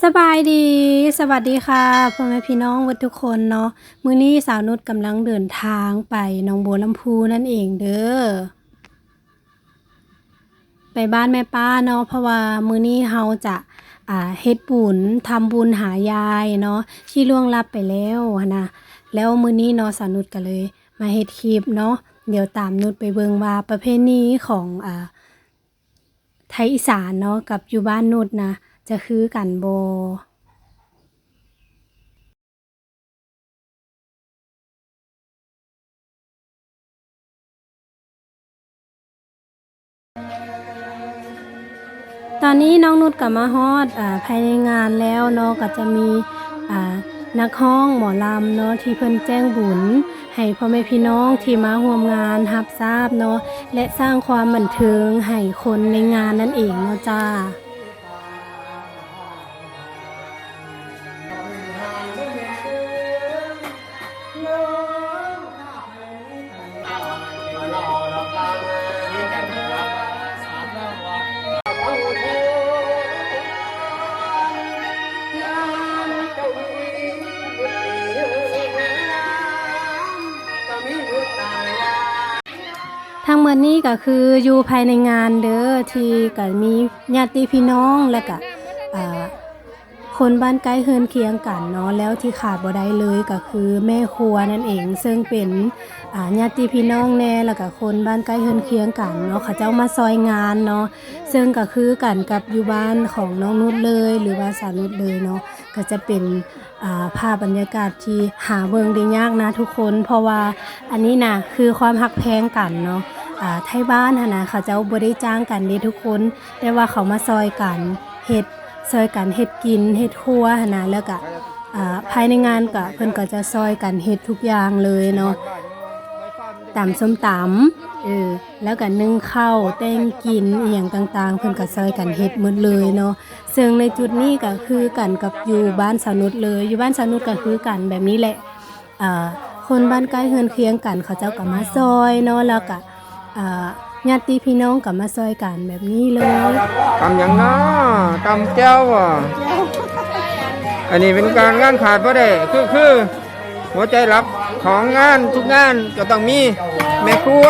สบายดี สวัสดีค่ะพ่อแม่พี่น้องวัดทุกคนเนาะ มื้อนี้สาวนุชกำลังเดินทางไปหนองบัวลำพูนั่นเองเด้อ ไปบ้านแม่ป้าเนาะ เพราะว่ามื้อนี้เฮาจะอ่าเฮ็ดบุญทำบุญหายายเนาะที่ล่วงลับไปแล้วนนะแล้วมื้อนี้เนาะสาวนุชก็เลยมาเฮ็ดคลิปเนาะ เดี๋ยวตามนุชไปเบิ่งว่าประเพณีของอ่าไทยอีสานเนาะกับอยู่บ้านนุชนะ จะคือกันโบตอนนี้น้องนุชกับมาฮอดอ่าภายในงานแล้วเนาะก็จะมีอ่านักห้องหมอลำเนาะที่เพิ่นแจ้งบุญ ให้พ่อแม่พี่น้องที่มาร่วมงานรับทราบเนาะและสร้างความบันเทิงให้คนในงานนั่นเองเนาะจ้า ทั้งหมดนี้ก็คืออยู่ภายในงานเด้อที่ก็มีญาติพี่น้องและก็คนบ้านใกล้เฮือนเคียงกันเนาะแล้วที่ขาดบ่ได้เลยก็คือแม่ครัวนั่นเอง ซึ่งเป็นญาติพี่น้องแน่แล้วก็คนบ้านใกล้เฮือนเคียงกันเนาะเขาเจ้ามาซอยงานเนาะซึ่งก็คือกันกับอยู่บ้านของน้องนุชเลย หรือว่าสาวนุชเลยเนาะก็จะเป็นภาพบรรยากาศที่หาเบิงได้ยากนะทุกคน เพราะว่าอันนี้นะคือความหักแพงกันเนาะ ไทยบ้านหนะเขาเจ้าบ่ได้จ้างกันเด้ทุกคน แต่ว่าเขามาซอยกันเฮ็ดซอยกันเฮ็ดกินเฮ็ดครัวหนะแล้วก็ภายในงานก็เพิ่นก็จะซอยกันเฮ็ดทุกอย่างเลยเนาะตำส้มตำเออแล้วก็นึ่งข้าวแต่งกินอีหยังต่างๆ เพิ่นก็ซอยกันเฮ็ดหมดเลยเนาะซึ่งในจุดนี้ก็คือกันกับอยู่บ้านสาวนุชเลย อยู่บ้านสาวนุชก็คือกันแบบนี้แหละอ่าคนบ้านใกล้เฮือนเคียงกันเขาเจ้าก็มาซอยเนาะแล้วก็ ญาติพี่น้องกับมาซอยกันแบบนี้เลยตำหยังนะตำแจ้วอะอันนี้เป็นการงานขาดเพราะได้คือคือหัวใจหลักของงานทุกงานก็ต้องมีแม่ครัว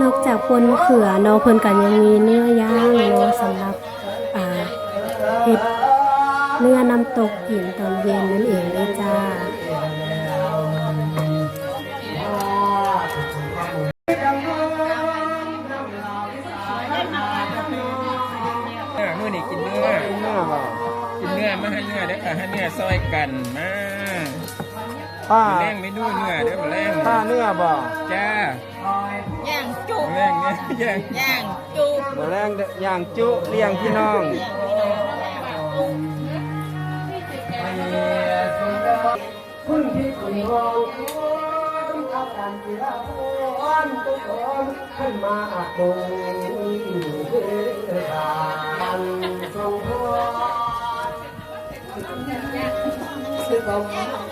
นอกจากปนมะเขือนาะเพิ่นกันยังมีเนื้อย่างเนาะสำหรับอาเฮ็ดเนื้อน้ำตกกินตอนเย็นนั่นเองเลยจ้า ด้อมาแรงป้าเนื้อบ่จ้าย่างจุมาแรงเนี่ยแย่งย่างจุบ่แรงเด้อย่างจุเลี้ยงพี่น้องท่านทา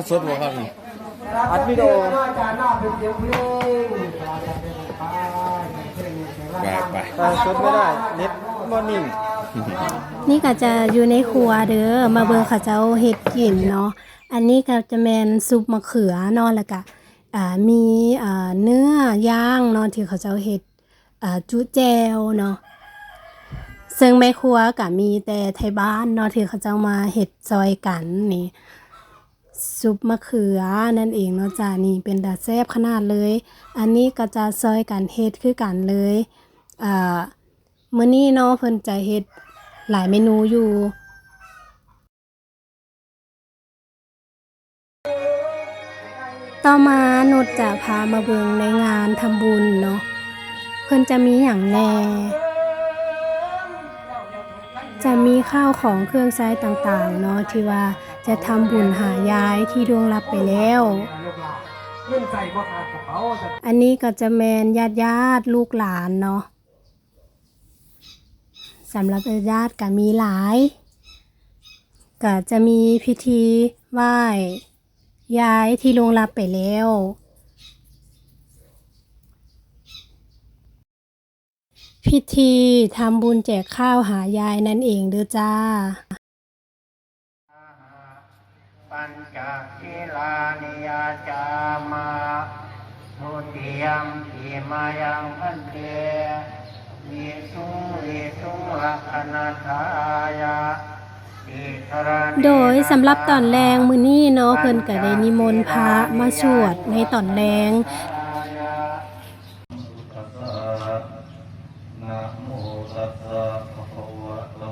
นสดบ่ครับนี่อัดวิดีโอไปไปแต่สดไม่ได้เน็ตบ่นิ่งนี่ก็จะอยู่ในครัวเด้อมาเบิ่งเขาเจ้าเฮ็ดกินเนาะอันนี้ก็จะแมนซุปมะเขือนาะแล้วก็มีเนื้อย่างนาะที่เขาเจ้าเฮ็ด จุแจวเนาะซึ่งแม่ครัวก็มีแต่ไทยบ้านเนาะที่เขาจ้ามาเฮ็ดซอยกันนี่ซุปมะเขือนั่นเองเนาะจ้านี่เป็นดาแซบขนาดเลย อันนี้ก็จะซอยกันเฮ็ดคือกันเลยอ่ามื้อนี้เนาะเพิ่นจะเฮ็ดหลายเมนูอยู่ต่อมานุชจะพามาเบิงในงานทำบุญเนาะ พิ่นจะมีอย่างแน่ จะมีข้าวของเครื่องใช้ต่างๆ เนาะที่ว่าจะทำบุญหายายที่ดวงรับไปแล้ว อันนี้ก็จะแมนญาติญาติลูกหลานเนาะสำหรับญาติก็มีหลาย ก็จะมีพิธีไหว้ย้ายที่ลวงรับไปแล้ว พิธีทำบุญแจกข้าวหายายนั่นเองเด้อจ้า ปัญจศีลานิยาจามาทุติยมปีมายังพันเตวิสุงวิสุงลักขณทายาอิทรณีโดยสำหรับตอนแรงมือนี้เนาะเพิ่นก็ได้นิมนต์พระมาสวดในตอนแรง นะโมตัสสะภะคะวะโต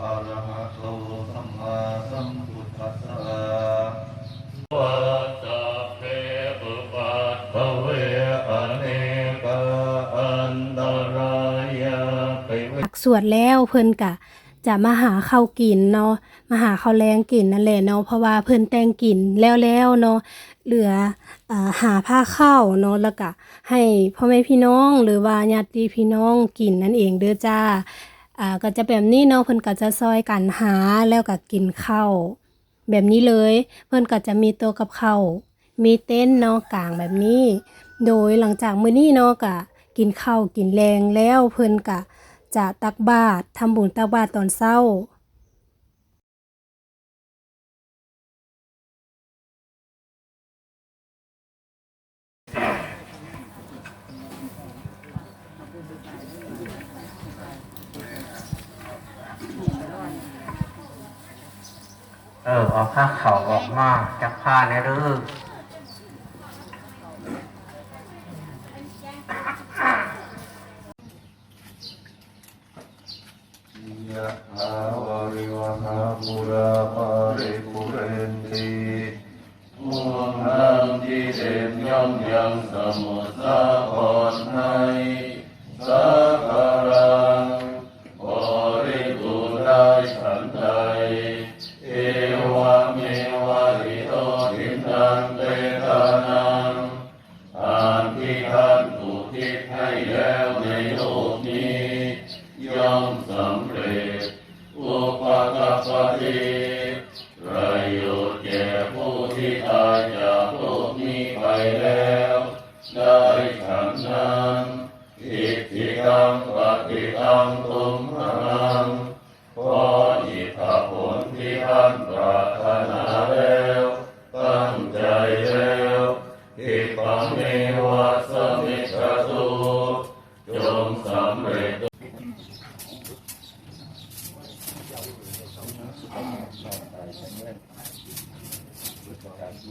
อะระ หะโตสัมมาสัมพุทธัสสะวัจจะเพปุปัตตะเวอเนกาอันตรายาปิเวหลักสวดแล้วเพิ่นกะจะมาหาข้าวกินเนาะมาหาข้าวแรงกินนั่นแหละเนาะเพราะว่าเพิ่นแต่งกินแล้วแล้วเนาะเหลือหาผ้าข้าวเนาะแล้วก็ให้พ่อแม่พี่น้องหรือว่าญาติพี่น้องกินนั่นเองเด้อจ้า อ่าก็จะแบบนี้เนาะเพิ่นก็จะซอยกันหาแล้วก็กินข้าวแบบนี้เลย เพิ่นก็จะมีตัวกับข้าวมีเต้นเนาะกลางแบบนี้ โดยหลังจากมื้อนี้เนาะก็กินข้าวกินแรงแล้วเพิ่นก็จะตักบาตรทำบุญตักบาตรตอนเช้า เออเอาผ้าเข่าออกมาจากผ้าในเรือ ที่านปรารถนาแล้วตั้งใจแล้วอิปังเมวะสมิจฉาตุจงสำเร็จ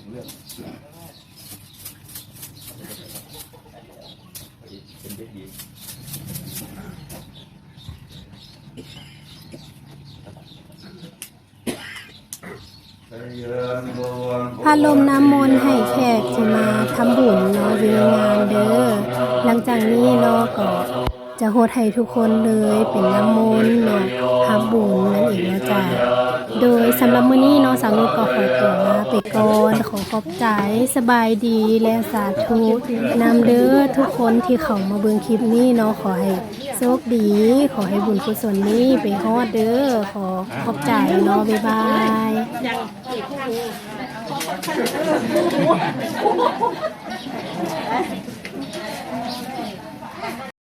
เรื่อง พาลมน้ำมนต์ให้แขกที่มาทำบุญเนาะอยู่ในงานเด้อ หลังจากนี้เนาะก็จะโฮดให้ทุกคนเลยเป็นน้ำมนต์เนาะทำบุญนั่นเองนะจ้ะโดยสำหรับมื้อนี้เนาะสาวนุชก็ขอตัวลาไปก่อนขอขอบใจสบายดีและสาธุนำเด้อทุกคนที่เข้ามาเบิ่งคลิปนี้เนาะขอให้ ชคดี ขอให้บุญกุศลนี้ไปฮอดเด้อ ขอขอบใจเนาะบ๊ายบาย